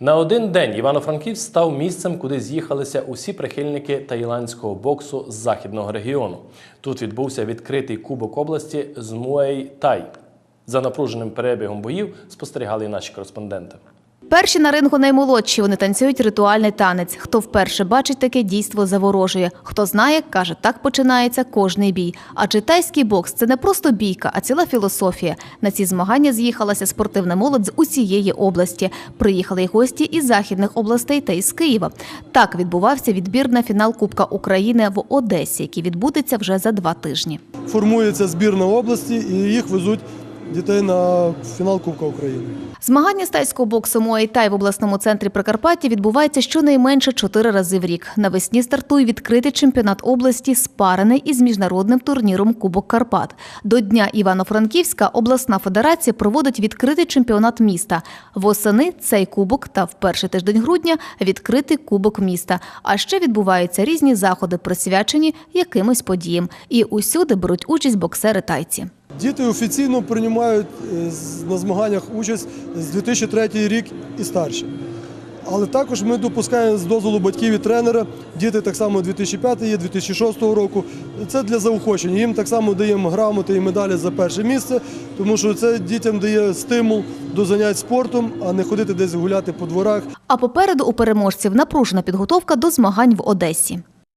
На один день Івано-Франківськ став місцем, куди з'їхалися усі прихильники таїландського боксу з західного регіону. Тут відбувся відкритий кубок області з Муей Тай. За напруженим перебігом боїв спостерігали і наші кореспонденти. Перші на рингу наймолодші. Вони танцюють ритуальний танець. Хто вперше бачить таке дійство, заворожує. Хто знає, каже, так починається кожний бій. Адже тайський бокс це не просто бійка, а ціла філософія. На ці змагання з'їхалася спортивна молодь з усієї області. Приїхали й гості із західних областей та із Києва. Так відбувався відбір на фінал Кубка України в Одесі, який відбудеться вже за два тижні. формується збірна області і їх везуть дітей на фінал Кубка України. Змагання з тайського боксу Муay Тай в обласному центрі Прикарпаття відбувається щонайменше чотири рази в рік. Навесні стартує відкритий чемпіонат області, спарений із міжнародним турніром Кубок Карпат. До Дня Івано-Франківська обласна федерація проводить відкритий чемпіонат міста. Восени цей кубок та в перший тиждень грудня відкритий кубок міста. А ще відбуваються різні заходи, присвячені якимось подіям. І усюди беруть участь боксери тайці. Діти офіційно приймають е, на змаганнях участь з 2003 рік і старші. Але також ми допускаємо з дозволу батьків і тренера. Діти так само 2005 є, 2006 року. Це для заохочення. Їм так само даємо грамоти і медалі за перше місце, тому що це дітям дає стимул до занять спортом, а не ходити десь гуляти по дворах. А попереду у переможців напружена підготовка до змагань в Одесі.